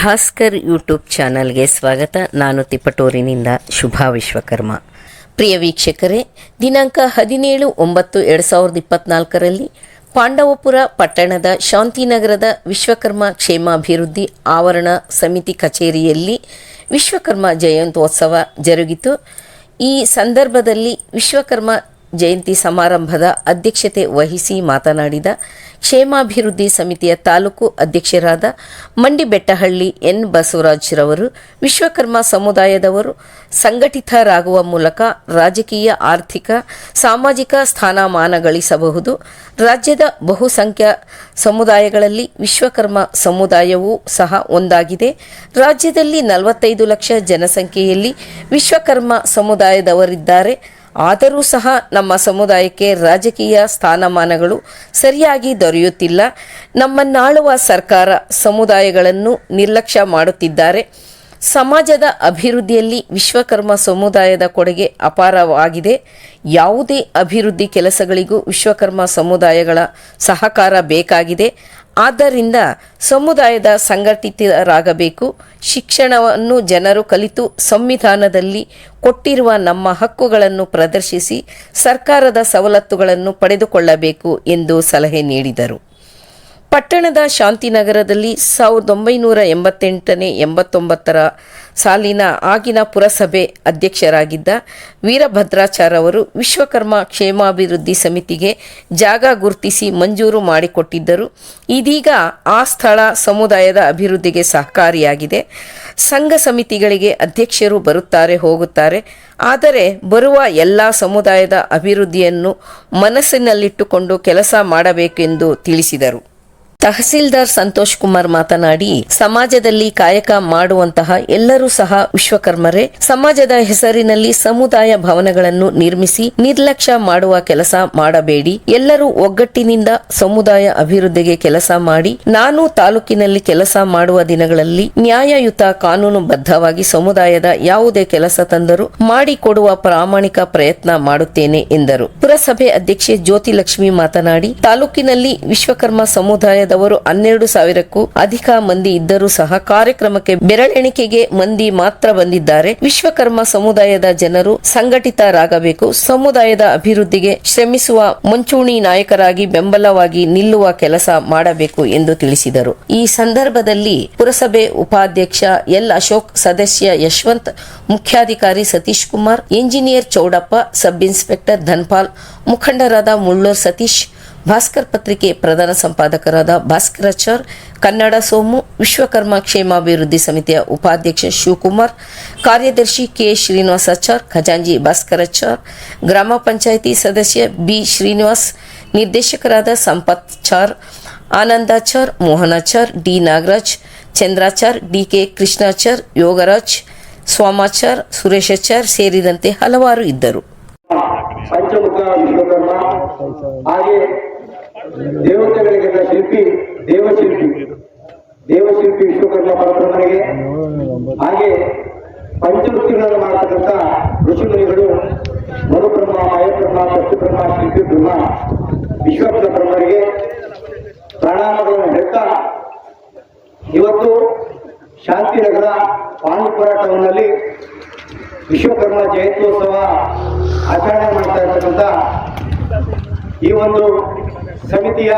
Bhaskar YouTube ಚಾನಲ್ಗೆ ಸ್ವಾಗತ. ನಾನು ತಿಪ್ಪಟೂರಿನಿಂದ ಶುಭಾ ವಿಶ್ವಕರ್ಮ. ಪ್ರಿಯ ವೀಕ್ಷಕರೇ, ದಿನಾಂಕ ಹದಿನೇಳು ಒಂಬತ್ತು ಎರಡು ಸಾವಿರದ ಇಪ್ಪತ್ನಾಲ್ಕರಲ್ಲಿ ಪಾಂಡವಪುರ ಪಟ್ಟಣದ ಶಾಂತಿನಗರದ ವಿಶ್ವಕರ್ಮ ಕ್ಷೇಮಾಭಿವೃದ್ಧಿ ಆವರಣ ಸಮಿತಿ ಕಚೇರಿಯಲ್ಲಿ ವಿಶ್ವಕರ್ಮ ಜಯಂತ್ಯೋತ್ಸವ ಜರುಗಿತು. ಈ ಸಂದರ್ಭದಲ್ಲಿ ವಿಶ್ವಕರ್ಮ ಜಯಂತಿ ಸಮಾರಂಭದ ಅಧ್ಯಕ್ಷತೆ ವಹಿಸಿ ಮಾತನಾಡಿದ ಕ್ಷೇಮಾಭಿವೃದ್ಧಿ ಸಮಿತಿಯ ತಾಲೂಕು ಅಧ್ಯಕ್ಷರಾದ ಮಂಡಿಬೆಟ್ಟಹಳ್ಳಿ ಎನ್ ಬಸವರಾಜ್ರವರು, ವಿಶ್ವಕರ್ಮ ಸಮುದಾಯದವರು ಸಂಘಟಿತರಾಗುವ ಮೂಲಕ ರಾಜಕೀಯ, ಆರ್ಥಿಕ, ಸಾಮಾಜಿಕ ಸ್ಥಾನಮಾನ ಗಳಿಸಬಹುದು ರಾಜ್ಯದ ಬಹುಸಂಖ್ಯಾ ಸಮುದಾಯಗಳಲ್ಲಿ ವಿಶ್ವಕರ್ಮ ಸಮುದಾಯವೂ ಸಹ ಒಂದಾಗಿದೆ. ರಾಜ್ಯದಲ್ಲಿ ನಲವತ್ತೈದು ಲಕ್ಷ ಜನಸಂಖ್ಯೆಯಲ್ಲಿ ವಿಶ್ವಕರ್ಮ ಸಮುದಾಯದವರಿದ್ದಾರೆ. ಆದರೂ ಸಹ ನಮ್ಮ ಸಮುದಾಯಕ್ಕೆ ರಾಜಕೀಯ ಸ್ಥಾನಮಾನಗಳು ಸರಿಯಾಗಿ ದೊರೆಯುತ್ತಿಲ್ಲ. ನಮ್ಮನ್ನಾಳುವ ಸರ್ಕಾರ ಸಮುದಾಯಗಳನ್ನು ನಿರ್ಲಕ್ಷ್ಯ ಮಾಡುತ್ತಿದ್ದಾರೆ. ಸಮಾಜದ ಅಭಿವೃದ್ಧಿಯಲ್ಲಿ ವಿಶ್ವಕರ್ಮ ಸಮುದಾಯದ ಕೊಡುಗೆ ಅಪಾರವಾಗಿದೆ. ಯಾವುದೇ ಅಭಿವೃದ್ಧಿ ಕೆಲಸಗಳಿಗೂ ವಿಶ್ವಕರ್ಮ ಸಮುದಾಯಗಳ ಸಹಕಾರ ಬೇಕಾಗಿದೆ. ಆದ್ದರಿಂದ ಸಮುದಾಯದ ಸಂಘಟಿತರಾಗಬೇಕು. ಶಿಕ್ಷಣವನ್ನು ಜನರು ಕಲಿತು ಸಂವಿಧಾನದಲ್ಲಿ ಕೊಟ್ಟಿರುವ ನಮ್ಮ ಹಕ್ಕುಗಳನ್ನು ಪ್ರದರ್ಶಿಸಿ ಸರ್ಕಾರದ ಸವಲತ್ತುಗಳನ್ನು ಪಡೆದುಕೊಳ್ಳಬೇಕು ಎಂದು ಸಲಹೆ ನೀಡಿದರು. ಪಟ್ಟಣದ ಶಾಂತಿನಗರದಲ್ಲಿ ಸಾವಿರದ ಒಂಬೈನೂರ ಎಂಬತ್ತೆಂಟನೇ ಎಂಬತ್ತೊಂಬತ್ತರ ಸಾಲಿನ ಆಗಿನ ಪುರಸಭೆ ಅಧ್ಯಕ್ಷರಾಗಿದ್ದ ವೀರಭದ್ರಾಚಾರ್ ಅವರು ವಿಶ್ವಕರ್ಮ ಕ್ಷೇಮಾಭಿವೃದ್ಧಿ ಸಮಿತಿಗೆ ಜಾಗ ಗುರುತಿಸಿ ಮಂಜೂರು ಮಾಡಿಕೊಟ್ಟಿದ್ದರು. ಇದೀಗ ಆ ಸ್ಥಳ ಸಮುದಾಯದ ಅಭಿವೃದ್ಧಿಗೆ ಸಹಕಾರಿಯಾಗಿದೆ. ಸಂಘ ಸಮಿತಿಗಳಿಗೆ ಅಧ್ಯಕ್ಷರು ಬರುತ್ತಾರೆ, ಹೋಗುತ್ತಾರೆ. ಆದರೆ ಬರುವ ಎಲ್ಲ ಸಮುದಾಯದ ಅಭಿವೃದ್ಧಿಯನ್ನು ಮನಸ್ಸಿನಲ್ಲಿಟ್ಟುಕೊಂಡು ಕೆಲಸ ಮಾಡಬೇಕೆಂದು ತಿಳಿಸಿದರು. ತಹಸೀಲ್ದಾರ್ ಸಂತೋಷ್ ಕುಮಾರ್ ಮಾತನಾಡಿ, ಸಮಾಜದಲ್ಲಿ ಕಾಯಕ ಮಾಡುವಂತಹ ಎಲ್ಲರೂ ಸಹ ವಿಶ್ವಕರ್ಮರೇ. ಸಮಾಜದ ಹೆಸರಿನಲ್ಲಿ ಸಮುದಾಯ ಭವನಗಳನ್ನು ನಿರ್ಮಿಸಿ ನಿರ್ಲಕ್ಷ್ಯ ಮಾಡುವ ಕೆಲಸ ಮಾಡಬೇಡಿ. ಎಲ್ಲರೂ ಒಗ್ಗಟ್ಟಿನಿಂದ ಸಮುದಾಯ ಅಭಿವೃದ್ಧಿಗೆ ಕೆಲಸ ಮಾಡಿ, ನಾನು ತಾಲೂಕಿನಲ್ಲಿ ಕೆಲಸ ಮಾಡುವ ದಿನಗಳಲ್ಲಿ ನ್ಯಾಯಯುತ ಕಾನೂನುಬದ್ಧವಾಗಿ ಸಮುದಾಯದ ಯಾವುದೇ ಕೆಲಸ ತಂದರೂ ಮಾಡಿಕೊಡುವ ಪ್ರಾಮಾಣಿಕ ಪ್ರಯತ್ನ ಮಾಡುತ್ತೇನೆ, ಎಂದರು. ಪುರಸಭೆ ಅಧ್ಯಕ್ಷೆ ಜ್ಯೋತಿ ಲಕ್ಷ್ಮಿ ಮಾತನಾಡಿ, ತಾಲೂಕಿನಲ್ಲಿ ವಿಶ್ವಕರ್ಮ ಸಮುದಾಯದವರು ಹನ್ನೆರಡು ಸಾವಿರಕ್ಕೂ ಅಧಿಕ ಮಂದಿ ಇದ್ದರೂ ಸಹ ಕಾರ್ಯಕ್ರಮಕ್ಕೆ ಬೆರಳೆಣಿಕೆಗೆ ಮಂದಿ ಮಾತ್ರ ಬಂದಿದ್ದಾರೆ. ವಿಶ್ವಕರ್ಮ ಸಮುದಾಯದ ಜನರು ಸಂಘಟಿತರಾಗಬೇಕು. ಸಮುದಾಯದ ಅಭಿವೃದ್ಧಿಗೆ ಶ್ರಮಿಸುವ ಮುಂಚೂಣಿ ನಾಯಕರಾಗಿ ಬೆಂಬಲವಾಗಿ ನಿಲ್ಲುವ ಕೆಲಸ ಮಾಡಬೇಕು ಎಂದು ತಿಳಿಸಿದರು. ಈ ಸಂದರ್ಭದಲ್ಲಿ ಪುರಸಭೆ ಉಪಾಧ್ಯಕ್ಷ ಎಲ್ ಅಶೋಕ್, ಸದಸ್ಯ ಯಶವಂತ್, ಮುಖ್ಯಾಧಿಕಾರಿ Satish Kumar engineer Chowdappa, sub inspector Dhanpal, ಮುಖಂಡರಾದ ಮುಳ್ಳೂರ್ ಸತೀಶ್ ಭಾಸ್ಕರ್ ಪತ್ರಿಕೆ ಪ್ರಧಾನ ಸಂಪಾದಕರಾದ ಭಾಸ್ಕರಾಚಾರ್ ಕನ್ನಡ ಸೋಮು, ವಿಶ್ವಕರ್ಮ ಕ್ಷೇಮಾಭಿವೃದ್ಧಿ ಸಮಿತಿಯ ಉಪಾಧ್ಯಕ್ಷ ಶಿವಕುಮಾರ್, ಕಾರ್ಯದರ್ಶಿ ಕೆ ಶ್ರೀನಿವಾಸಾಚಾರ್ ಖಜಾಂಜಿ ಭಾಸ್ಕರಾಚಾರ್ ಗ್ರಾಮ ಪಂಚಾಯಿತಿ ಸದಸ್ಯ ಬಿ ಶ್ರೀನಿವಾಸ್, ನಿರ್ದೇಶಕರಾದ ಸಂಪತ್ ಚಾರ್ ಆನಂದಾಚಾರ್ ಮೋಹನಾಚಾರ್ ಡಿ ನಾಗರಾಜ್ ಚಂದ್ರಾಚಾರ್ ಡಿಕೆ ಕೃಷ್ಣಾಚಾರ್ ಯೋಗರಾಜ್ ಸ್ವಾಮಾಚಾರ್ ಸುರೇಶಾಚಾರ್ ಸೇರಿದಂತೆ ಹಲವಾರು ಇದ್ದರು. ಪಂಚಮುಖ ವಿಶ್ವಕರ್ಮ, ಹಾಗೆ ದೇವತೆಗಳಿಗೆಲ್ಲ ಶಿಲ್ಪಿ, ದೇವಶಿಲ್ಪಿ. ದೇವಶಿಲ್ಪಿ ವಿಶ್ವಕರ್ಮ ಪರಬ್ರಹ್ಮನಿಗೆ ಹಾಗೆ ಪಂಚವೃತ್ತಿಗಳನ್ನು ಮಾಡತಕ್ಕಂಥ ಋಷಿಮುನಿಗಳು ಮನುಬ್ರಹ್ಮ ಮಯಬ್ರಹ್ಮ, ಸತ್ಯಬ್ರಹ್ಮ ಶಿಲ್ಪಿ ಬ್ರಹ್ಮ ವಿಶ್ವಕರ್ಮ ಬ್ರಹ್ಮರಿಗೆ ಪ್ರಣಾಮಗಳನ್ನು ಹೇಳ್ತಾ ಇವತ್ತು ಶಾಂತಿನಗರ ಪಾಂಡುಪುರ ಟೌನ್ನಲ್ಲಿ ವಿಶ್ವಕರ್ಮ ಜಯಂತ್ಯೋತ್ಸವ ಆಚರಣೆ ಮಾಡ್ತಾ ಇರ್ತಕ್ಕಂಥ ಈ ಒಂದು ಸಮಿತಿಯ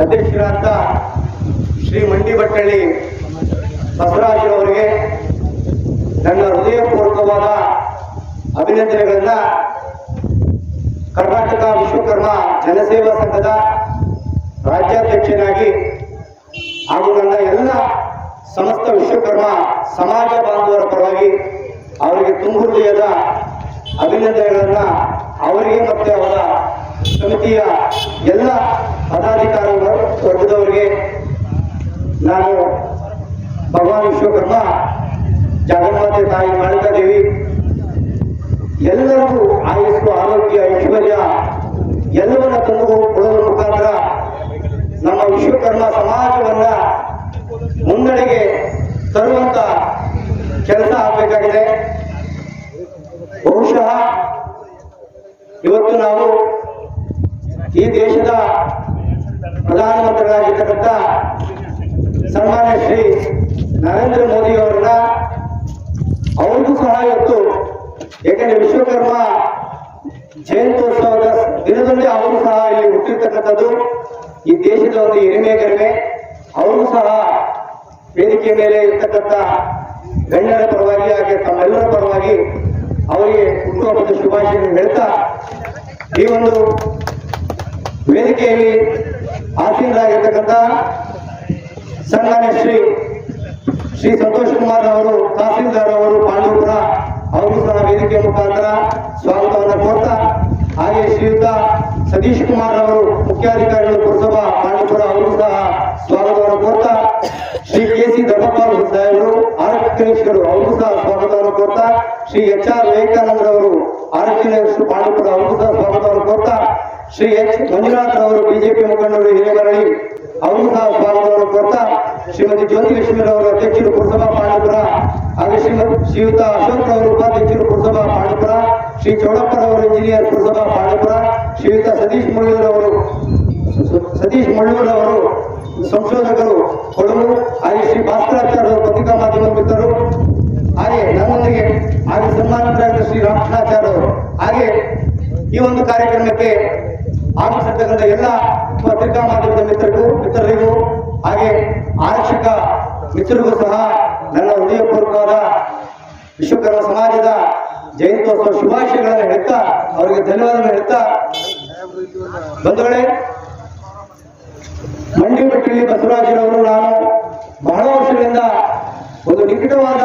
ಅಧ್ಯಕ್ಷರಾದ ಶ್ರೀ ಮಂಡಿ ಭಟ್ಟಳ್ಳಿ ಬಸವರಾಜರವರಿಗೆ ನನ್ನ ಹೃದಯಪೂರ್ವಕವಾದ ಅಭಿನಂದನೆಗಳನ್ನ ಕರ್ನಾಟಕ ವಿಶ್ವಕರ್ಮ ಜನಸೇವಾ ಸಂಘದ ರಾಜ್ಯಾಧ್ಯಕ್ಷನಾಗಿ ಹಾಗೂ ನನ್ನ ಎಲ್ಲ ಸಮಸ್ತ ವಿಶ್ವಕರ್ಮ ಸಮಾಜ ಬಾಂಧವರ ಪರವಾಗಿ ಅವರಿಗೆ ತುಂಬ ಹೃದಯದ ಅಭಿನಂದನೆಗಳನ್ನ ಅವರಿಗೆ ಮತ್ತೆ ಅವರ ಸಮಿತಿಯ ಎಲ್ಲ ಪದಾಧಿಕಾರಿಗಳು, ವರ್ಗದವರಿಗೆ ನಾನು ಭಗವಾನ್ ವಿಶ್ವಕರ್ಮ ಜಗನ್ಮಾತೆ ತಾಯಿ ಮಾಳಿಕಾದೇವಿ ಎಲ್ಲರಿಗೂ ಆಯಸ್ಸು, ಆರೋಗ್ಯ, ಐಶ್ವರ್ಯ, ಎಲ್ಲವನ್ನ ತಂದು ಕೊಡೋದ್ರ ಮುಖಾಂತರ ನಮ್ಮ ವಿಶ್ವಕರ್ಮ ಸಮಾಜವನ್ನ ಮುನ್ನಡೆಗೆ ತರುವಂತ ಕೆಲಸ ಆಗಬೇಕಾಗಿದೆ. ಬಹುಶಃ ಇವತ್ತು ನಾವು ಈ ದೇಶದ ಪ್ರಧಾನಮಂತ್ರಿಗಳಾಗಿರ್ತಕ್ಕಂಥ ಸನ್ಮಾನ್ಯ ಶ್ರೀ ನರೇಂದ್ರ ಮೋದಿ ಅವರನ್ನ ಅವ್ರಿಗೂ ಸಹ ಇವತ್ತು, ಏಕೆಂದ್ರೆ ವಿಶ್ವಕರ್ಮ ಜಯಂತ್ಯೋತ್ಸವದ ದಿನದಲ್ಲಿ ಅವರು ಸಹ ಇಲ್ಲಿ ಹುಟ್ಟಿರ್ತಕ್ಕಂಥದ್ದು ಈ ದೇಶದ ಒಂದು ಹಿರಿಮೆ ಗರಿಮೆ ಅವರು ಸಹ ವೇದಿಕೆ ಮೇಲೆ ಇರ್ತಕ್ಕಂಥ ಗಣ್ಯರ ಪರವಾಗಿ ಹಾಗೆ ತಮ್ಮೆಲ್ಲರ ಪರವಾಗಿ ಅವರಿಗೆ ಹುಟ್ಟುಹಬ್ಬದ ಶುಭಾಶಯ ಹೇಳ್ತಾ ಈ ಒಂದು ವೇದಿಕೆಯಲ್ಲಿ ಆಸೀನರಾಗಿರ್ತಕ್ಕಂಥ ಸಂಘನೆ ಶ್ರೀ ಶ್ರೀ ಸಂತೋಷ್ ಕುಮಾರ್ ಅವರು, ತಹಸೀಲ್ದಾರ್ ಅವರು, ಪಾಂಡವಪುರ ಅವರು ಸಹ ವೇದಿಕೆ ಮುಖಾಂತರ ಸ್ವಾಗತವನ್ನು ಕೋರ್ತಾ, ಹಾಗೆ ಶ್ರೀಯುತ ಸತೀಶ್ ಕುಮಾರ್ ಅವರು ಮುಖ್ಯಾಧಿಕಾರಿಗಳು ಪುರಸಭಾ ಪಾಂಡವಪುರ ಅವರು ಸಹ ಸ್ವಾಗತವನ್ನು ಕೋರ್ತಾ, ಶ್ರೀ ಕೆ ಸಿ ದೊಡ್ಡಪ್ಪ ಸಾಹೇಬರು ಆರಕ್ಷಕರು ಅವರು ಸಹ ಸ್ವಾಗತವನ್ನು ಕೋರ್ತಾ, ಶ್ರೀ ಎಚ್ ಆರ್ ವಿವೇಕಾನಂದ ಅವರು ಆರೋಗ್ಯ ಪಾಂಡವಪುರ ಅವರು ಸಹ ಸ್ವಾಗತವನ್ನು ಕೋರ್ತಾ ಶ್ರೀ ಎಚ್ ಮಂಜುನಾಥ್ ಅವರು ಬಿಜೆಪಿ ಮುಖಂಡರು ಹಿರೇಮರಳಿ ಅವರು ಸಹ ಸ್ವಾಗತವನ್ನು ಕೊಡ್ತಾ ಶ್ರೀಮತಿ ಜ್ಯೋತಿ ಲಕ್ಷ್ಮೀರ ಅವರು ಅಧ್ಯಕ್ಷರು ಪುರಸಭಾ ಪಾಂಡಪುರ ಹಾಗೆ ಶ್ರೀಮತಿ ಶ್ರೀಯುತ ಅಶೋಕ್ ಅವರು ಉಪಾಧ್ಯಕ್ಷರು ಪುರಸಭಾ ಪಾಂಡಪುರ ಶ್ರೀ ಚೌಡಪ್ಪರವರು ಇಂಜಿನಿಯರ್ ಪುರಸಭಾ ಪಾಂಡಪುರ ಶ್ರೀಯುತ ಸತೀಶ್ ಮುಳ್ಳೂರ್ ಅವರು ಸತೀಶ್ ಮುಳ್ಳೂರ್ ಅವರು ಸಂಶೋಧಕರು, ಕೊಡಗು, ಹಾಗೆ ಶ್ರೀ ಭಾಸ್ಕರಾಚಾರ್ಯ ಅವರು ಪತ್ರಿಕಾ ಮಾಧ್ಯಮ ಮಿತ್ರರು, ಹಾಗೆ ನನ್ನೊಂದಿಗೆ ಹಾಗೆ ಸನ್ಮಾನಿತರಾದ ಶ್ರೀ ರಾಮಕೃಷ್ಣಾಚಾರ್ಯ ಅವರು ಹಾಗೆ ಈ ಒಂದು ಕಾರ್ಯಕ್ರಮಕ್ಕೆ ಆಗಮಿಸಿರ್ತಕ್ಕಂಥ ಎಲ್ಲ ಪತ್ರಿಕಾ ಮಾಧ್ಯಮದ ಮಿತ್ರರಿಗೂ ಮಿತ್ರರಿಗೂ, ಹಾಗೆ ಆರಕ್ಷಕ ಮಿತ್ರರಿಗೂ ಸಹ ನನ್ನ ಹೃದಯಪೂರ್ವಕವಾದ ವಿಶ್ವಕರ್ಮ ಸಮಾಜದ ಜಯಂತೋತ್ಸವ ಶುಭಾಶಯಗಳನ್ನು ಹೇಳ್ತಾ, ಅವರಿಗೆ ಧನ್ಯವಾದಗಳನ್ನು ಹೇಳ್ತಾ, ಬಂಧುಗಳೇ ಮಂಡಿ ಬೆಟ್ಟಲ್ಲಿ ಬಸವರಾಜರವರು ನಾನು ಬಹಳ ವರ್ಷಗಳಿಂದ ಒಂದು ನಿಕಟವಾದ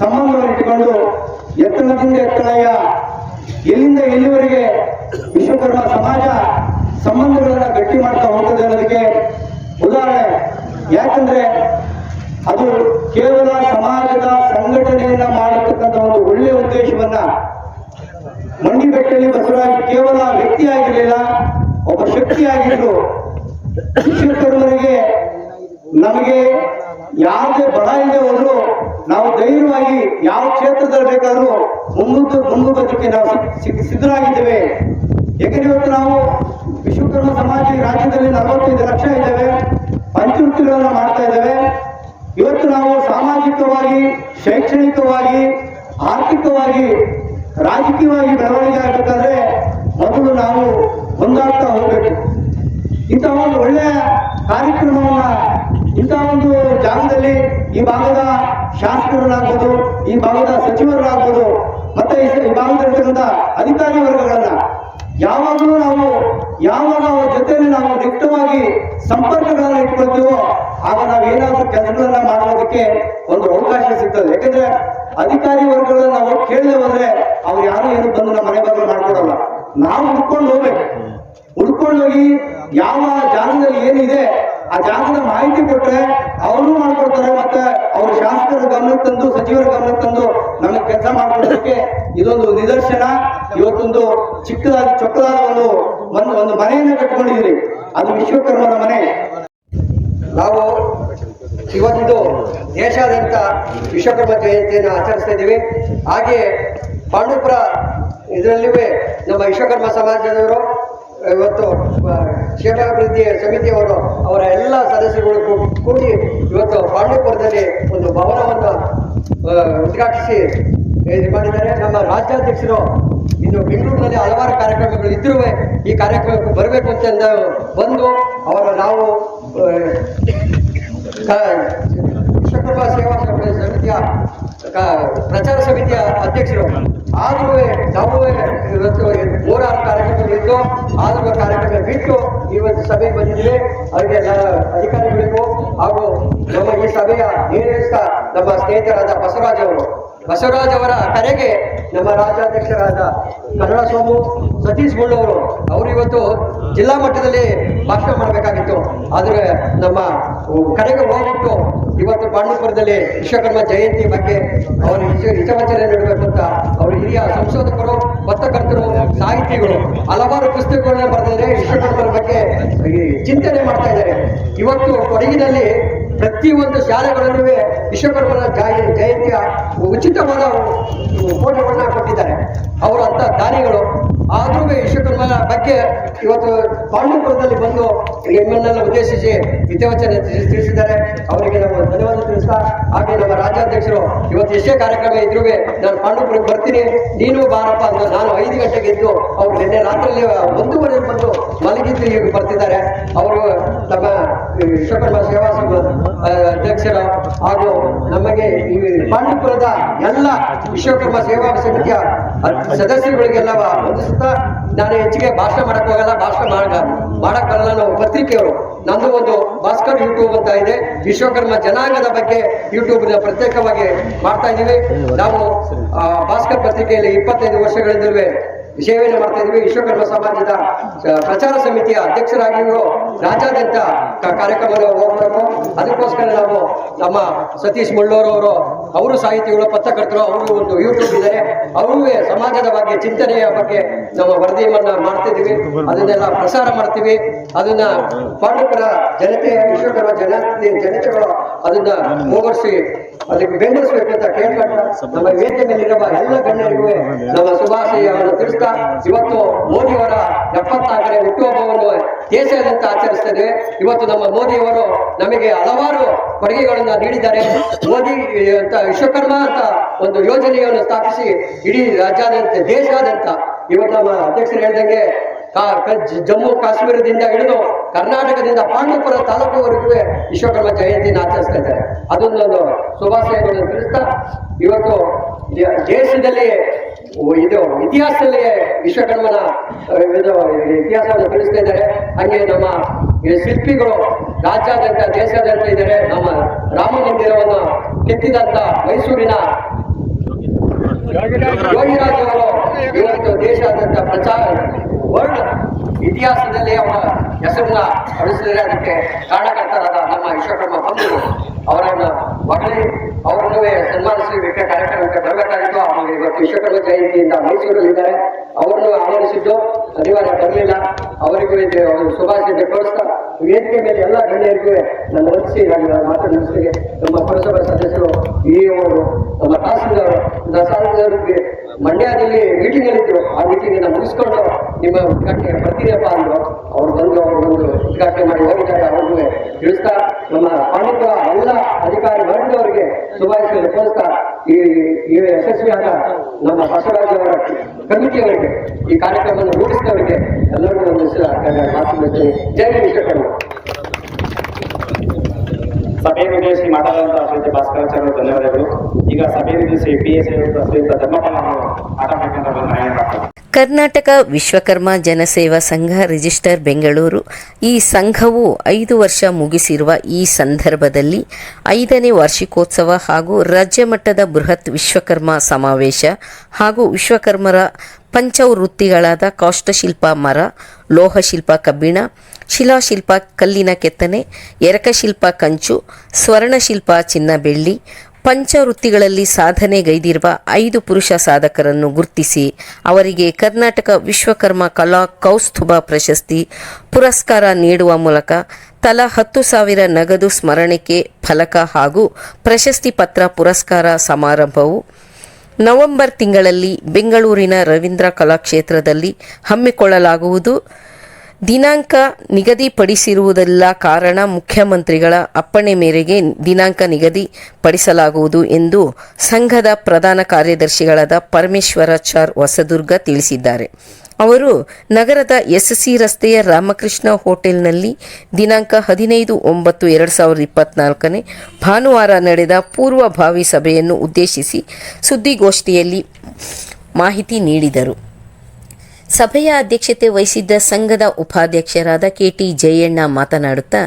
ಸಂಬಂಧವನ್ನು ಇಟ್ಟುಕೊಂಡು ಎತ್ತರದಿಂದ ಎತ್ತರಯ್ಯ ಎಲ್ಲಿಂದ ಎಲ್ಲಿವರೆಗೆ ವಿಶ್ವಕರ್ಮ ಸಮಾಜ ಸಂಬಂಧಗಳನ್ನ ಗಟ್ಟಿ ಮಾಡ್ತಾ ಹೋಗ್ತದೆ ಅನ್ನೋದಕ್ಕೆ ಉದಾಹರಣೆ. ಯಾಕಂದ್ರೆ ಅದು ಕೇವಲ ಸಮಾಜದ ಸಂಘಟನೆಯನ್ನ ಮಾಡತಕ್ಕಂಥ ಒಂದು ಒಳ್ಳೆಯ ಉದ್ದೇಶವನ್ನ ಮಂಡಿ ಬೆಟ್ಟಲ್ಲಿ ಬಸವರಾಜ್ ಕೇವಲ ವ್ಯಕ್ತಿ ಆಗಿರಲಿಲ್ಲ, ಒಬ್ಬ ಶಕ್ತಿ ಆಗಿದ್ರು. ಶಿಕ್ಷಕರವರಿಗೆ ನಮಗೆ ಯಾವುದೇ ಬಡ ಇಲ್ಲದೆ ಹೋದ್ರು ನಾವು ಧೈರ್ಯವಾಗಿ ಯಾವ ಕ್ಷೇತ್ರದಲ್ಲಿ ಬೇಕಾದ್ರೂ ಮುನ್ನುಗ್ಗ ಮುನ್ನುಗ್ಗೋದಕ್ಕೆ ನಾವು ಸಿದ್- ಸಿದ್- ಸಿದ್ಧರಾಗಿದ್ದೇವೆ ಯಾಕಂದ್ರೆ ಇವತ್ತು ನಾವು ವಿಶ್ವಕರ್ಮ ಸಮಾಜ ಈ ರಾಜ್ಯದಲ್ಲಿ ನಲವತ್ತೈದು ಲಕ್ಷ ಇದ್ದೇವೆ. ಪಂಚವೃತ್ತಿಗಳನ್ನ ಮಾಡ್ತಾ ಇದ್ದೇವೆ. ಇವತ್ತು ನಾವು ಸಾಮಾಜಿಕವಾಗಿ, ಶೈಕ್ಷಣಿಕವಾಗಿ, ಆರ್ಥಿಕವಾಗಿ, ರಾಜಕೀಯವಾಗಿ ಬೆಳವಣಿಗೆ ಆಗಬೇಕಾದ್ರೆ ಮೊದಲು ನಾವು ಒಂದಾಗ್ತಾ ಹೋಗ್ಬೇಕು. ಇಂತಹ ಒಂದು ಒಳ್ಳೆಯ ಕಾರ್ಯಕ್ರಮವನ್ನ ಇಂತಹ ಒಂದು ಜಾಗದಲ್ಲಿ ಈ ಭಾಗದ ಶಾಸಕರನ್ನಾಗ್ಬೋದು ಈ ಭಾಗದ ಸಚಿವರಾಗ್ಬೋದು ಮತ್ತೆ ಈ ಭಾಗದಲ್ಲಿರ್ತಕ್ಕಂಥ ಅಧಿಕಾರಿ ವರ್ಗಗಳನ್ನ ಯಾವಾಗಲೂ ನಾವು ಯಾವಾಗ ನಾವು ಜೊತೆಲಿ ನಾವು ನಿಕ್ತವಾಗಿ ಸಂಪರ್ಕಗಳನ್ನು ಇಟ್ಕೊಳ್ತೀವೋ, ಆಗ ನಾವು ಏನಾದ್ರೂ ಕೆಲಸಗಳನ್ನ ಮಾಡೋದಕ್ಕೆ ಒಂದು ಅವಕಾಶ ಸಿಗ್ತದೆ. ಯಾಕಂದ್ರೆ ಅಧಿಕಾರಿ ವರ್ಗಗಳನ್ನ ನಾವು ಕೇಳದೆ ಹೋದ್ರೆ ಅವ್ರು ಯಾರು ಏನು ಬಂದು ನಮ್ಮ ಮನೆ ಬಗ್ಗೆ ಮಾಡ್ಕೊಡಲ್ಲ. ನಾವು ಉಳ್ಕೊಂಡು ಹೋಗ್ಬೇಕು. ಉಳ್ಕೊಂಡು ಹೋಗಿ ಯಾವ ಜಾಗದಲ್ಲಿ ಏನಿದೆ, ಆ ಜಾಗದ ಮಾಹಿತಿ ಕೊಟ್ರೆ ಅವರು ಮಾಡ್ಕೊಡ್ತಾರೆ, ಮತ್ತೆ ಅವ್ರ ಶಾಸಕರ ಗಮನಕ್ಕೆ ತಂದು, ಸಚಿವರ ಗಮನಕ್ಕೆ ತಂದು ನಮಗೆ ಕೆಲಸ ಮಾಡ್ಕೊಡೋದಕ್ಕೆ ಇದೊಂದು ನಿದರ್ಶನ, ಇವತ್ತೊಂದು ಚಿಕ್ಕದಾದ ಚೊಕ್ಕದಾದ ಒಂದು ಒಂದು ಒಂದು ಮನೆಯನ್ನು ಕಟ್ಕೊಂಡಿದ್ರಿ ಅದು ವಿಶ್ವಕರ್ಮರ ಮನೆ. ನಾವು ಇವತ್ತು ದೇಶಾದ್ಯಂತ ವಿಶ್ವಕರ್ಮ ಜಯಂತಿಯನ್ನು ಆಚರಿಸ್ತಾ ಇದ್ದೀವಿ. ಹಾಗೆ ಪಾಂಡುಪುರ ಇದರಲ್ಲಿಯೇ ನಮ್ಮ ವಿಶ್ವಕರ್ಮ ಸಮಾಜದವರು, ಇವತ್ತು ಕ್ಷೇಮಾಭಿವೃದ್ಧಿ ಸಮಿತಿಯವರು, ಅವರ ಎಲ್ಲ ಸದಸ್ಯರುಗಳು ಕೂಡಿ ಇವತ್ತು ಪಾಂಡುಪುರದಲ್ಲಿ ಒಂದು ಭವನವನ್ನು ಉದ್ಘಾಟಿಸಿ ಮಾಡಿದ್ದಾರೆ. ನಮ್ಮ ರಾಜ್ಯಾಧ್ಯಕ್ಷರು ಇನ್ನು ಬೆಂಗಳೂರಿನಲ್ಲಿ ಹಲವಾರು ಕಾರ್ಯಕ್ರಮಗಳು ಇದ್ರೂ ಈ ಕಾರ್ಯಕ್ರಮಕ್ಕೆ ಬರಬೇಕು ಅಂತ ಬಂದು ಅವರ ನಾವು ವಿಶ್ವಕರ್ಮ ಸೇವಾ ಸಮಿತಿಯ ಪ್ರಚಾರ ಸಮಿತಿಯ ಅಧ್ಯಕ್ಷರು. ಆದ್ರೂ ನಾವು ಇವತ್ತು ಮೂರಾರು ಕಾರ್ಯಕ್ರಮಗಳಿದ್ದು ಆದ್ರೂ ಕಾರ್ಯಕ್ರಮ ಬಿಟ್ಟು ಇವತ್ತು ಸಭೆ ಬಂದಿದ್ದೀವಿ ಅವರಿಗೆ ಅಧಿಕಾರಿಗಳಿಗೂ ಹಾಗೂ ನಮ್ಮ ಈ ಸಭೆಯ ನಿರ್ವಹಿಸಿದ ನಮ್ಮ ಸ್ನೇಹಿತರಾದ ಬಸವರಾಜ್ ಅವರು. ಬಸವರಾಜ್ ಅವರ ಕರೆಗೆ ನಮ್ಮ ರಾಜ್ಯಾಧ್ಯಕ್ಷರಾದ ಕನ್ನಡ ಸೋಮು ಸತೀಶ್ ಮುಳ್ಳು ಅವರು ಅವರು ಇವತ್ತು ಜಿಲ್ಲಾ ಮಟ್ಟದಲ್ಲಿ ಭಾಷಣ ಮಾಡಬೇಕಾಗಿತ್ತು. ಆದರೆ ನಮ್ಮ ಕರೆಗೆ ಹೋಗ್ಬಿಟ್ಟು ಇವತ್ತು ಪಾಂಡುಪುರದಲ್ಲಿ ವಿಶ್ವಕರ್ಮ ಜಯಂತಿ ಬಗ್ಗೆ ಅವರ ಹಿತವಚನೆ ನೀಡಬೇಕು ಅಂತ ಅವರ ಹಿರಿಯ ಸಂಶೋಧಕರು, ಪತ್ರಕರ್ತರು, ಸಾಹಿತಿಗಳು ಹಲವಾರು ಪುಸ್ತಕಗಳನ್ನ ಬರೆದಿದ್ದಾರೆ. ವಿಶ್ವಕರ್ಮರ ಬಗ್ಗೆ ಚಿಂತನೆ ಮಾಡ್ತಾ ಇದ್ದಾರೆ. ಇವತ್ತು ಕೊಡಗಿನಲ್ಲಿ ಪ್ರತಿಯೊಂದು ಶಾಲೆಗಳಲ್ಲೂ ವಿಶ್ವಕರ್ಮನ ಜಯ- ಜಯಂತಿಯ ಉಚಿತವಾದ ಫೋಟೋಗಳನ್ನ ಕೊಟ್ಟಿದ್ದಾರೆ. ಅವರು ಅಂತ ದಾನಿಗಳು ಆದ್ರೂ ವಿಶ್ವಕರ್ಮನ ಬಗ್ಗೆ ಇವತ್ತು ಪಾಂಡುಪುರದಲ್ಲಿ ಬಂದು ನಿಮ್ಮನ್ನೆಲ್ಲ ಉದ್ದೇಶಿಸಿ ಹಿತವಚನ ತಿಳಿಸ್- ತಿಳಿಸಿದ್ದಾರೆ. ಅವರಿಗೆ ನಾವು ಧನ್ಯವಾದ ತಿಳಿಸ್ತಾ, ಹಾಗೆ ನಮ್ಮ ರಾಜ್ಯಾಧ್ಯಕ್ಷರು ಇವತ್ತು ಎಷ್ಟೇ ಕಾರ್ಯಕ್ರಮ ಇದ್ರೂ ನಾನು ಪಾಂಡುಪುರಕ್ಕೆ ಬರ್ತೀನಿ. ನೀನು ಬಾರಪ್ಪ ಅಂತ ನಾನು ಐದು ಗಂಟೆಗೆ ಇದ್ದು ಅವ್ರು ನಿನ್ನೆ ರಾತ್ರಿಯಲ್ಲಿ ಒಂದೂವರೆ ಬಂದು ಮಲಗಿದ್ದು ಬರ್ತಿದ್ದಾರೆ. ಅವರು ನಮ್ಮ ಈ ವಿಶ್ವಕರ್ಮ ಸೇವಾ ಸಂಘ ಅಧ್ಯಕ್ಷರು ಹಾಗೂ ನಮಗೆ ಈ ಪಾಂಡುಪುರದ ಎಲ್ಲ ವಿಶ್ವಕರ್ಮ ಸೇವಾ ಸಮಿತಿಯ ಸದಸ್ಯರುಗಳಿಗೆಲ್ಲ ಸದಸ್ಯರುಗಳಿಗೆಲ್ಲ ವಂದಿಸುತ್ತಾ ನಾನು ಹೆಚ್ಚಿಗೆ ಭಾಷಣ ಮಾಡಕ್ ಹೋಗಲ್ಲ, ಭಾಷಣ ಮಾಡ ಮಾಡಕ್ ಬರಲ್ಲ ನಾವು ಪತ್ರಿಕೆಯವರು. ನಂದು ಒಂದು ಭಾಸ್ಕರ್ ಯೂಟ್ಯೂಬ್ ಅಂತ ಇದೆ. ವಿಶ್ವಕರ್ಮ ಜನಾಂಗದ ಬಗ್ಗೆ ಯೂಟ್ಯೂಬ್ ಪ್ರತ್ಯೇಕವಾಗಿ ಮಾಡ್ತಾ ಇದ್ದೀವಿ. ನಾವು ಭಾಸ್ಕರ್ ಪತ್ರಿಕೆಯಲ್ಲಿ ಇಪ್ಪತ್ತೈದು ವರ್ಷಗಳಿಂದಲೂ ಸೇವೆಯನ್ನು ಮಾಡ್ತಾ ಇದ್ವಿ? ವಿಶ್ವಕರ್ಮ ಸಮಾಜದ ಪ್ರಚಾರ ಸಮಿತಿಯ ಅಧ್ಯಕ್ಷರಾಗಿಯೂ ರಾಜ್ಯಾದ್ಯಂತ ಕಾರ್ಯಕ್ರಮದ ಹೋಗ್ಬೇಕು ಹೋಗಬೇಕು ಅದಕ್ಕೋಸ್ಕರ ನಾವು ನಮ್ಮ ಸತೀಶ್ ಮುಳ್ಳೂರು ಅವರು ಅವರು ಸಾಹಿತಿಗಳು, ಪತ್ರಕರ್ತರು ಅವರು ಒಂದು ಯೂಟ್ಯೂಬ್ ಇದ್ದಾರೆ ಅವರು ಸಮಾಜದ ಬಗ್ಗೆ, ಚಿಂತನೆಯ ಬಗ್ಗೆ ನಮ್ಮ ವರದಿಯನ್ನ ಮಾಡ್ತಿದ್ದೀವಿ. ಅದನ್ನೆಲ್ಲ ಪ್ರಸಾರ ಮಾಡ್ತೀವಿ. ಅದನ್ನ ಪಾಂಡುಪುರ ಜನತೆಯ, ವಿಶ್ವಕರ್ಮ ಜನ ಜನತೆಗಳು ಅದನ್ನ ಹೋಗಿ ಅದಕ್ಕೆ ಬೆಂಬಲಿಸಬೇಕಂತ ಕೇಳ್ಕೊಂಡು ನಮ್ಮ ವೇದಿಕೆ ಎಲ್ಲ ಗಣ್ಯರಿಗೂ ನಮ್ಮ ಶುಭಾಶಯವನ್ನು ತಿಳಿಸ್ತಾ ಇವತ್ತು ಮೋದಿಯವರ ಎಪ್ಪತ್ತಾರನೇ ಹುಟ್ಟುಹಬ್ಬವನ್ನು ದೇಶಾದ್ಯಂತ ಆಚರಿಸ್ತದೆ. ಇವತ್ತು ನಮ್ಮ ಮೋದಿಯವರು ನಮಗೆ ಹಲವಾರು ಕೊಡುಗೆಗಳನ್ನ ನೀಡಿದ್ದಾರೆ. ಮೋದಿ ಅಂತ ವಿಶ್ವಕರ್ಮ ಅಂತ ಒಂದು ಯೋಜನೆಯನ್ನು ಸ್ಥಾಪಿಸಿ ಇಡೀ ರಾಜ್ಯಾದ್ಯಂತ ದೇಶಾದ್ಯಂತ. ಇವತ್ತು ನಮ್ಮ ಅಧ್ಯಕ್ಷರು ಹೇಳಿದಂಗೆ ಜಮ್ಮು ಕಾಶ್ಮೀರದಿಂದ ಹಿಡಿದು ಕರ್ನಾಟಕದಿಂದ ಪಾಂಡುಪುರ ತಾಲೂಕುವರೆಗೂ ವಿಶ್ವಕರ್ಮ ಜಯಂತಿನ ಆಚರಿಸ್ತಾ ಇದ್ದಾರೆ ಅದೊಂದೊಂದು ಶುಭಾಶಯಗಳನ್ನು ತಿಳಿಸ್ತಾ, ಇವತ್ತು ದೇಶದಲ್ಲಿ ಇದು ಇತಿಹಾಸದಲ್ಲಿ ವಿಶ್ವಕರ್ಮನ ಇತಿಹಾಸವನ್ನು ತಿಳಿಸ್ತಾ ಇದ್ದಾರೆ. ಹಾಗೆ ನಮ್ಮ ಶಿಲ್ಪಿಗಳು ರಾಜ್ಯಾದ್ಯಂತ, ದೇಶಾದ್ಯಂತ ಇದ್ದಾರೆ. ನಮ್ಮ ರಾಮ ಮಂದಿರವನ್ನು ಕೆತ್ತಿದಂತ ಮೈಸೂರಿನ ಯೋಗಿರಾಜ್ ಅವರು ಇವತ್ತು ದೇಶಾದ್ಯಂತ ಪ್ರಚಾರ ವರ್ಲ್ಡ್ ಇತಿಹಾಸದಲ್ಲಿ ಅವರ ಹೆಸರನ್ನ ಅಳಿಸಿದರೆ ಅದಕ್ಕೆ ಕಾರಣಕರ್ತರಾದ ನಮ್ಮ ವಿಶ್ವಕರ್ಮ ಬಂಧುಗಳು ಅವರನ್ನ ಮಗಳಿ ಅವರನ್ನು ಸನ್ಮಾನಿಸಲಿಕ್ಕೆ ಕಾರ್ಯಕ್ರಮಕ್ಕೆ ಬರಬೇಕಾಗಿತ್ತು. ಆಮೇಲೆ ಇವತ್ತು ವಿಶ್ವಕರ್ಮ ಜಯಂತಿಯಿಂದ ಮೈಸೂರಲ್ಲಿದ್ದಾರೆ ಅವರನ್ನು ಆಹ್ವಾನಿಸಿದ್ದು ಅನಿವಾರ್ಯ ಬರಲಿಲ್ಲ. ಅವರಿಗೂ ಇದೆ ಅವರು ಶುಭಾಶಯ ತೋರಿಸ್ತಾ ವೇದಿಕೆ ಮೇಲೆ ಎಲ್ಲ ಗಣ್ಯರಿಗೆ ನನ್ನ ವಂದಿಸಿ ನಾನು ಮಾತನಾಡಿಸಿದೆ ನಮ್ಮ ಪುರಸಭಾ ಸದಸ್ಯರು ಈ ಅವರು ನಮ್ಮ ತಹಸೀಲ್ದಾರ್ ತಹಸೀಲ್ದಾರ್ಗೆ ಮಂಡ್ಯದಲ್ಲಿ ಮೀಟಿಂಗ್ ಇತ್ತು ಆ ಮೀಟಿಂಗ್ ಮುಗಿಸ್ಕೊಂಡು ನಿಮ್ಮ ಉದ್ಘಾಟನೆ ಪ್ರತಿಯಪ್ಪ ಅಂದ್ರು ಅವ್ರು ಬಂದು ಅವ್ರು ಬಂದು ಉದ್ಘಾಟನೆ ಮಾಡಿ, ಹೋಗಿದ್ದಾರೆ, ಅವ್ರಿಗೂ ತಿಳಿಸ್ತಾ ನಮ್ಮ ಪಾಂಡಿತ್ಯ ಎಲ್ಲ ಅಧಿಕಾರಿ ವರ್ಗದವರಿಗೆ ಶುಭಾಶಯ ತೋರಿಸ್ತಾ ಈ ಈ ಯಶಸ್ವಿಯಾದ ನಮ್ಮ ಬಸವರಾಜವರ ಕಮಿಟಿಯವರಿಗೆ, ಈ ಕಾರ್ಯಕ್ರಮವನ್ನು ರೂಪಿಸಿದವರಿಗೆ ಎಲ್ಲರಿಗೂ ಒಂದು ಮಾತು ಮಾತುಕತೆ ಜೈ ವಿಶ್ವಕರ್ಮ ಸಭೆಯನ್ನು ಉದ್ದೇಶಿಸಿ ಮಾತಾಡುವಂತಹ ಶ್ರೀಯುತ ಭಾಸ್ಕರಾಚಾರ್ಯ ಧನ್ಯವಾದಗಳು. ಈಗ ಸಭೆಯನ್ನು ಉದ್ದೇಶಿಸಿ ಪಿ ಎಸ್ ಶ್ರೀಯುತ ಧರ್ಮಪಾಲ ಅವರು ಮಾತಾಡಬೇಕಂತ ಬಂದ ಕರ್ನಾಟಕ ವಿಶ್ವಕರ್ಮ ಜನಸೇವಾ ಸಂಘ ರಿಜಿಸ್ಟರ್ ಬೆಂಗಳೂರು. ಈ ಸಂಘವು ಐದು ವರ್ಷ ಮುಗಿಸಿರುವ ಈ ಸಂದರ್ಭದಲ್ಲಿ ಐದನೇ ವಾರ್ಷಿಕೋತ್ಸವ ಹಾಗೂ ರಾಜ್ಯ ಮಟ್ಟದ ಬೃಹತ್ ವಿಶ್ವಕರ್ಮ ಸಮಾವೇಶ ಹಾಗೂ ವಿಶ್ವಕರ್ಮರ ಪಂಚವೃತ್ತಿಗಳಾದ ಕಾಷ್ಟಶಿಲ್ಪ ಮರ, ಲೋಹಶಿಲ್ಪ ಕಬ್ಬಿಣ, ಶಿಲಾಶಿಲ್ಪ ಕಲ್ಲಿನ ಕೆತ್ತನೆ, ಎರಕಶಿಲ್ಪ ಕಂಚು, ಸ್ವರ್ಣಶಿಲ್ಪ ಚಿನ್ನ ಬೆಳ್ಳಿ ಪಂಚವೃತ್ತಿಗಳಲ್ಲಿ ಸಾಧನೆಗೈದಿರುವ ಐದು ಪುರುಷ ಸಾಧಕರನ್ನು ಗುರುತಿಸಿ ಅವರಿಗೆ ಕರ್ನಾಟಕ ವಿಶ್ವಕರ್ಮ ಕಲಾ ಕೌಸ್ತುಭ ಪ್ರಶಸ್ತಿ ಪುರಸ್ಕಾರ ನೀಡುವ ಮೂಲಕ ತಲಾ ಹತ್ತು ಸಾವಿರ ನಗದು ಸ್ಮರಣಿಕೆ ಫಲಕ ಹಾಗೂ ಪ್ರಶಸ್ತಿ ಪತ್ರ ಪುರಸ್ಕಾರ ಸಮಾರಂಭವು ನವೆಂಬರ್ ತಿಂಗಳಲ್ಲಿ ಬೆಂಗಳೂರಿನ ರವೀಂದ್ರ ಕಲಾಕ್ಷೇತ್ರದಲ್ಲಿ ಹಮ್ಮಿಕೊಳ್ಳಲಾಗುವುದು. ದಿನಾಂಕ ನಿಗದಿಪಡಿಸಿರುವುದಲ್ಲ ಕಾರಣ ಮುಖ್ಯಮಂತ್ರಿಗಳ ಅಪ್ಪಣೆ ಮೇರೆಗೆ ದಿನಾಂಕ ನಿಗದಿಪಡಿಸಲಾಗುವುದು ಎಂದು ಸಂಘದ ಪ್ರಧಾನ ಕಾರ್ಯದರ್ಶಿಗಳಾದ ಪರಮೇಶ್ವರಾಚಾರ್ ಹೊಸದುರ್ಗ ತಿಳಿಸಿದ್ದಾರೆ. ಅವರು ನಗರದ ಎಸ್ಸಿ ರಸ್ತೆಯ ರಾಮಕೃಷ್ಣ ಹೋಟೆಲ್ನಲ್ಲಿ ದಿನಾಂಕ ಹದಿನೈದು ಒಂಬತ್ತು ಎರಡು ಸಾವಿರದ ಇಪ್ಪತ್ನಾಲ್ಕನೇ ಭಾನುವಾರ ನಡೆದ ಪೂರ್ವಭಾವಿ ಸಭೆಯನ್ನು ಉದ್ದೇಶಿಸಿ ಸುದ್ದಿಗೋಷ್ಠಿಯಲ್ಲಿ ಮಾಹಿತಿ ನೀಡಿದರು. ಸಭೆಯ ಅಧ್ಯಕ್ಷತೆ ವಹಿಸಿದ್ದ ಸಂಘದ ಉಪಾಧ್ಯಕ್ಷರಾದ ಕೆಟಿ ಜಯಣ್ಣ ಮಾತನಾಡುತ್ತಾ,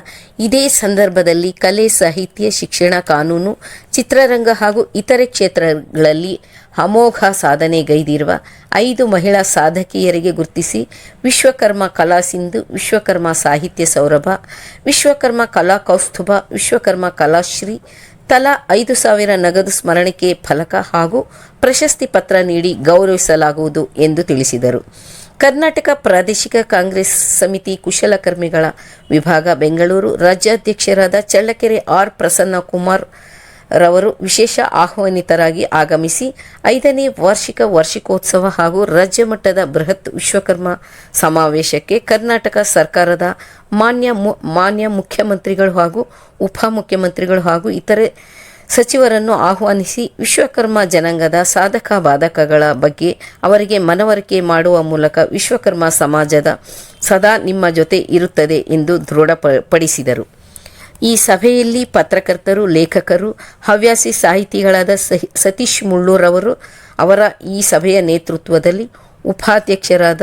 ಇದೇ ಸಂದರ್ಭದಲ್ಲಿ ಕಲೆ, ಸಾಹಿತ್ಯ, ಶಿಕ್ಷಣ, ಕಾನೂನು, ಚಿತ್ರರಂಗ ಹಾಗೂ ಇತರೆ ಕ್ಷೇತ್ರಗಳಲ್ಲಿ ಅಮೋಘ ಸಾಧನೆಗೈದಿರುವ ಐದು ಮಹಿಳಾ ಸಾಧಕಿಯರಿಗೆ ಗುರುತಿಸಿ, ವಿಶ್ವಕರ್ಮ ಕಲಾ ಸಿಂಧು, ವಿಶ್ವಕರ್ಮ ಸಾಹಿತ್ಯ ಸೌರಭ, ವಿಶ್ವಕರ್ಮ ಕಲಾ ಕೌಸ್ತುಭ, ವಿಶ್ವಕರ್ಮ ಕಲಾಶ್ರೀ, ತಲಾ ಐದು ಸಾವಿರ ನಗದು ಸ್ಮರಣಿಕೆ ಫಲಕ ಹಾಗೂ ಪ್ರಶಸ್ತಿ ಪತ್ರ ನೀಡಿ ಗೌರವಿಸಲಾಗುವುದು ಎಂದು ತಿಳಿಸಿದರು. ಕರ್ನಾಟಕ ಪ್ರಾದೇಶಿಕ ಕಾಂಗ್ರೆಸ್ ಸಮಿತಿ ಕುಶಲಕರ್ಮಿಗಳ ವಿಭಾಗ, ಬೆಂಗಳೂರು ರಾಜ್ಯಾಧ್ಯಕ್ಷರಾದ ಚಳ್ಳಕೆರೆ ಆರ್ ಪ್ರಸನ್ನ ಕುಮಾರ್ ರವರು ವಿಶೇಷ ಆಹ್ವಾನಿತರಾಗಿ ಆಗಮಿಸಿ, ಐದನೇ ವಾರ್ಷಿಕ ವಾರ್ಷಿಕೋತ್ಸವ ಹಾಗೂ ರಾಜ್ಯ ಮಟ್ಟದ ಬೃಹತ್ ವಿಶ್ವಕರ್ಮ ಸಮಾವೇಶಕ್ಕೆ ಕರ್ನಾಟಕ ಸರ್ಕಾರದ ಮಾನ್ಯ ಮಾನ್ಯ ಮುಖ್ಯಮಂತ್ರಿಗಳು ಹಾಗೂ ಉಪಮುಖ್ಯಮಂತ್ರಿಗಳು ಹಾಗೂ ಇತರೆ ಸಚಿವರನ್ನು ಆಹ್ವಾನಿಸಿ ವಿಶ್ವಕರ್ಮ ಜನಾಂಗದ ಸಾಧಕ ಬಾಧಕಗಳ ಬಗ್ಗೆ ಅವರಿಗೆ ಮನವರಿಕೆ ಮಾಡುವ ಮೂಲಕ ವಿಶ್ವಕರ್ಮ ಸಮಾಜದ ಸದಾ ನಿಮ್ಮ ಜೊತೆ ಇರುತ್ತದೆ ಎಂದು ದೃಢಪಡಿಸಿದರು. ಈ ಸಭೆಯಲ್ಲಿ ಪತ್ರಕರ್ತರು, ಲೇಖಕರು, ಹವ್ಯಾಸಿ ಸಾಹಿತಿಗಳಾದ ಸತೀಶ್ ಮುಳ್ಳೂರವರು ಅವರ ಈ ಸಭೆಯ ನೇತೃತ್ವದಲ್ಲಿ ಉಪಾಧ್ಯಕ್ಷರಾದ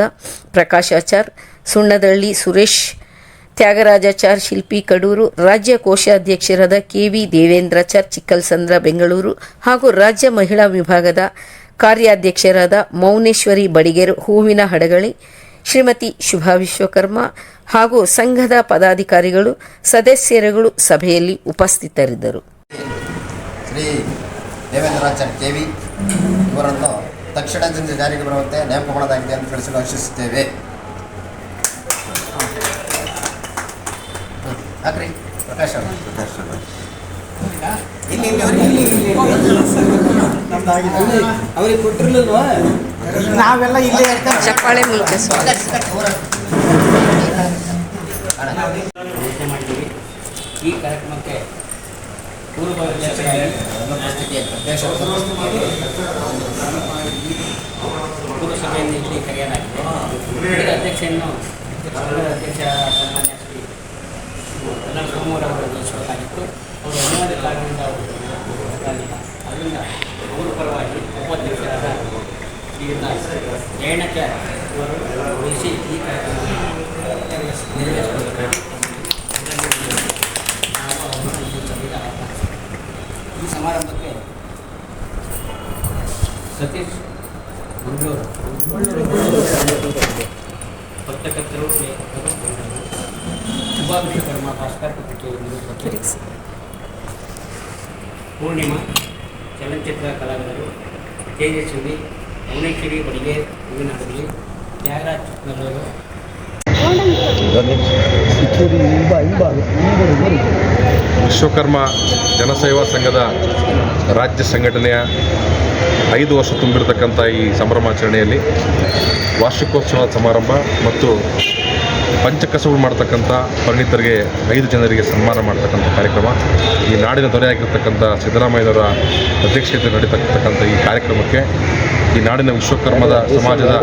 ಪ್ರಕಾಶಾಚಾರ್ ಸುಣ್ಣದಳ್ಳಿ ಸುರೇಶ್ ತ್ಯಾಗರಾಜಾಚಾರ್ ಶಿಲ್ಪಿ ಕಡೂರು, ರಾಜ್ಯ ಕೋಶಾಧ್ಯಕ್ಷರಾದ ಕೆ ವಿ ದೇವೇಂದ್ರಾಚಾರ್ ಚಿಕ್ಕಲ್ಸಂದ್ರ ಬೆಂಗಳೂರು ಹಾಗೂ ರಾಜ್ಯ ಮಹಿಳಾ ವಿಭಾಗದ ಕಾರ್ಯಾಧ್ಯಕ್ಷರಾದ ಮೌನೇಶ್ವರಿ ಬಡಿಗೇರು, ಹೂವಿನ ಹಡಗಳಿ, ಶ್ರೀಮತಿ ಶುಭಾ ವಿಶ್ವಕರ್ಮ ಹಾಗೂ ಸಂಘದ ಪದಾಧಿಕಾರಿಗಳು, ಸದಸ್ಯರುಗಳು ಸಭೆಯಲ್ಲಿ ಉಪಸ್ಥಿತರಿದ್ದರು. ಶ್ರೀ ದೇವೇಂದ್ರಾಚಾರ್ ಕೆವಿ ಇವರನ್ನು ತಕ್ಷಣದಿಂದ ಜಾರಿಗೆ ಬರುವಂತೆ ನೇಮಕ ಮಾಡಲಾಗಿದೆ ಎಂದು ತಿಳಿಸಲು ಆಶಿಸುತ್ತೇವೆ. ಹಾಕ್ರಿ. ಪ್ರಕಾಶ್ ಅವರು. ಇಲ್ಲಿ ಇಲ್ಲಿ ಅವ್ರಿಗೆ ಇಲ್ಲಿ, ಇಲ್ಲಿ. ಅವ್ರಿಗೆ ಕೊಟ್ಟಿರ್ಲಿಲ್ವಾ? ನಾವೆಲ್ಲ ಇಲ್ಲೇ ಇರ್ತಾರೆ ಚಪ್ಪಾಳೆ ಮೂಲಕ ಈ ಕಾರ್ಯಕ್ರಮಕ್ಕೆ ಪೂರ್ವ ಪುರಸಭೆಯನ್ನು ಇಲ್ಲಿ ಕರೆಯಲಾಗಿದೆ. ಅಧ್ಯಕ್ಷೆಯನ್ನು ಅಧ್ಯಕ್ಷ ಸೋಮವಾರ ಅವರು ವಹಿಸಬೇಕಾಗಿತ್ತು ಅವರು ಅನಿವಾರ್ಯ ಕಾರಣದಿಂದ ಅವರು ಅದರಿಂದ ಅವರ ಪರವಾಗಿ ಉಪಾಧ್ಯಕ್ಷರಾದ ಜಯಣಕ್ಕೆ ಅವರು ವಹಿಸಿ ಈ ಕಾರ್ಯಕ್ರಮ ಈ ಸಮಾರಂಭಕ್ಕೆ ಸತೀಶ್ ಮಂಗಳೂರು ಪತ್ರಕರ್ತರು ಲೇಖಕರು ಉಪ ವಿಶ್ವಕರ್ಮ ಭಾಸ್ಕರ್ ಪತ್ರಿಕೆಯಲ್ಲಿ ಪೂರ್ಣಿಮಾ ಚಲನಚಿತ್ರ ಕಲಾವಿದರು ತೇಜಸ್ವಿನಿ ಭುವನೇಶ್ವರಿ ಬಡಿಗೆ ಹೂವಿನಡಗಲಿ ತ್ಯಾಗರಾಜ್ ನಲ್ಲೂರು ವಿಶ್ವಕರ್ಮ ಜನಸೇವಾ ಸಂಘದ ರಾಜ್ಯ ಸಂಘಟನೆಯ ಐದು ವರ್ಷ ತುಂಬಿರತಕ್ಕಂಥ ಈ ಸಂಭ್ರಮಾಚರಣೆಯಲ್ಲಿ ವಾರ್ಷಿಕೋತ್ಸವ ಸಮಾರಂಭ ಮತ್ತು ಪಂಚಕಸಬು ಮಾಡ್ತಕ್ಕಂಥ ಪರಿಣಿತರಿಗೆ, ಐದು ಜನರಿಗೆ ಸನ್ಮಾನ ಮಾಡ್ತಕ್ಕಂಥ ಕಾರ್ಯಕ್ರಮ. ಈ ನಾಡಿನ ದೊರೆಯಾಗಿರ್ತಕ್ಕಂಥ ಸಿದ್ದರಾಮಯ್ಯನವರ ಅಧ್ಯಕ್ಷತೆ ನಡೀತಕ್ಕಂಥ ಈ ಕಾರ್ಯಕ್ರಮಕ್ಕೆ ಈ ನಾಡಿನ ವಿಶ್ವಕರ್ಮದ ಸಮಾಜದ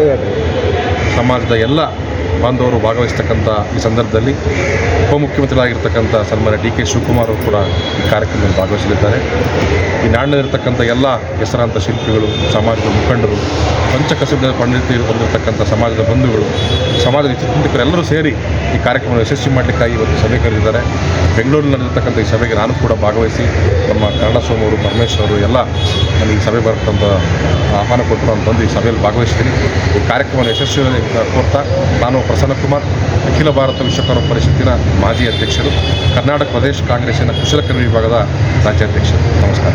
ಸಮಾಜದ ಎಲ್ಲ ಬಾಂಧವರು ಭಾಗವಹಿಸ್ತಕ್ಕಂಥ ಈ ಸಂದರ್ಭದಲ್ಲಿ ಉಪಮುಖ್ಯಮಂತ್ರಿಗಳಾಗಿರ್ತಕ್ಕಂಥ ಸನ್ಮಾನ್ಯ ಡಿ ಕೆ ಶಿವಕುಮಾರ್ ಅವರು ಕೂಡ ಈ ಕಾರ್ಯಕ್ರಮದಲ್ಲಿ ಭಾಗವಹಿಸಲಿದ್ದಾರೆ. ಈ ನಾಡಿನಲ್ಲಿರ್ತಕ್ಕಂಥ ಎಲ್ಲ ಹೆಸರಾಂತ ಶಿಲ್ಪಿಗಳು, ಸಮಾಜದ ಮುಖಂಡರು ಪಂಚಕಸಬ ಪಂಡಿತ ಬಂದಿರತಕ್ಕಂಥ ಸಮಾಜದ ಬಂಧುಗಳು ಸಮಾಜದ ಚಿಂತಕರೆಲ್ಲರೂ ಸೇರಿ ಈ ಕಾರ್ಯಕ್ರಮ ಯಶಸ್ವಿ ಮಾಡಲಿಕ್ಕಾಗಿ ಇವತ್ತು ಸಭೆ ಕರೆದಿದ್ದಾರೆ. ಬೆಂಗಳೂರಿನಲ್ಲಿ ನಡೆದಿರ್ತಕ್ಕಂಥ ಈ ಸಭೆಗೆ ನಾನು ಕೂಡ ಭಾಗವಹಿಸಿ ನಮ್ಮ ಕನ್ನಡ ಸೋಮವರು ಪರಮೇಶ್ವರ್ ಅವರು ಎಲ್ಲ ನನಗೆ ಸಭೆ ಬರ್ತಕ್ಕಂಥ ಆಹ್ವಾನ ಕೊಟ್ಟರು ಅಂತ ಬಂದು ಈ ಸಭೆಯಲ್ಲಿ ಭಾಗವಹಿಸ್ತೀನಿ. ಈ ಕಾರ್ಯಕ್ರಮವನ್ನು ಯಶಸ್ವಿಯಲ್ಲಿ ಕೋರ್ತಾ ನಾನು ಪ್ರಸನ್ನ ಕುಮಾರ್, ಅಖಿಲ ಭಾರತ ವಿಶ್ವಕರ್ಮ ಪರಿಷತ್ತಿನ ಮಾಜಿ ಅಧ್ಯಕ್ಷರು, ಕರ್ನಾಟಕ ಪ್ರದೇಶ ಕಾಂಗ್ರೆಸ್ಸಿನ ಕುಶಲಕರ್ಮಿ ವಿಭಾಗದ ರಾಜ್ಯಾಧ್ಯಕ್ಷರು. ನಮಸ್ಕಾರ.